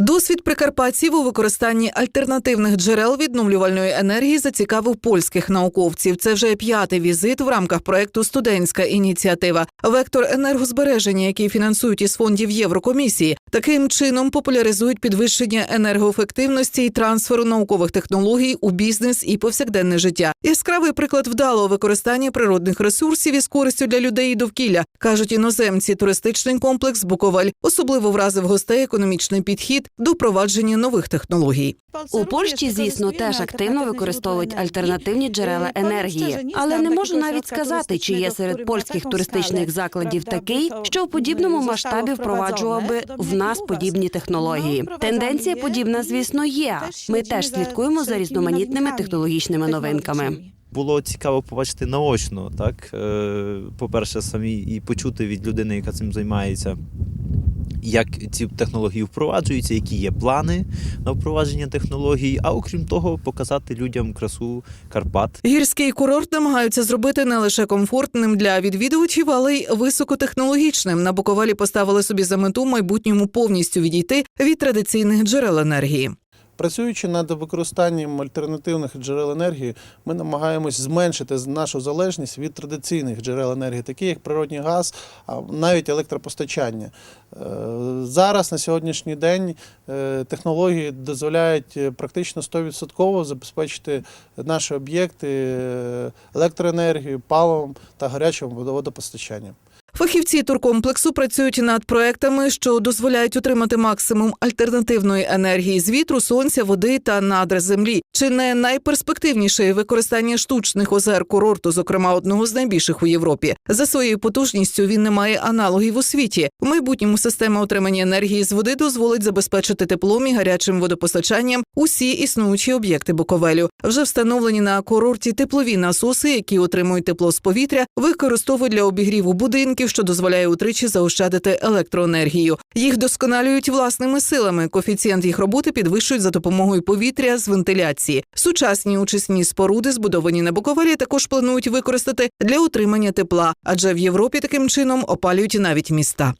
Досвід прикарпатців у використанні альтернативних джерел відновлювальної енергії зацікавив польських науковців. Це вже п'ятий візит в рамках проекту Студентська ініціатива. Вектор енергозбереження, який фінансують із фондів Єврокомісії, таким чином популяризують підвищення енергоефективності і трансферу наукових технологій у бізнес і повсякденне життя. Яскравий приклад вдалого використання природних ресурсів із користю для людей і довкілля кажуть іноземці. Туристичний комплекс Буковель особливо вразив гостей економічний підхід до впровадження нових технологій. У Польщі, звісно, теж активно використовують альтернативні джерела енергії, але не можу навіть сказати, чи є серед польських туристичних закладів такий, що у подібному масштабі впроваджував би в нас подібні технології. Тенденція подібна, звісно, є. Ми теж слідкуємо за різноманітними технологічними новинками. Було цікаво побачити наочно, так Е, по-перше, самі і почути від людини, яка цим займається, як ці технології впроваджуються, які є плани на впровадження технологій. А окрім того, показати людям красу Карпат. Гірський курорт намагаються зробити не лише комфортним для відвідувачів, але й високотехнологічним. На Буковелі поставили собі за мету майбутньому повністю відійти від традиційних джерел енергії. Працюючи над використанням альтернативних джерел енергії, ми намагаємось зменшити нашу залежність від традиційних джерел енергії, такі як природний газ, а навіть електропостачання. Е, Зараз на сьогоднішній день е, технології дозволяють е, практично 100% забезпечити наші об'єкти електроенергією, паливом та гарячим водопостачанням. Фахівці туркомплексу працюють над проектами, що дозволяють отримати максимум альтернативної енергії з вітру, сонця, води та надр землі. Чи не найперспективніше використання штучних озер курорту, зокрема одного з найбільших у Європі. За своєю потужністю він не має аналогів у світі. В майбутньому система отримання енергії з води дозволить забезпечити теплом і гарячим водопостачанням усі існуючі об'єкти Буковелю. Вже встановлені на курорті теплові насоси, які отримують тепло з повітря, використовують для обігріву будинків, що дозволяє утричі заощадити електроенергію. Їх досконалюють власними силами. Коефіцієнт їх роботи підвищують за допомогою повітря з вентиляції. Сучасні очисні споруди, збудовані на Буковелі, також планують використати для утримання тепла, адже в Європі таким чином опалюють навіть міста.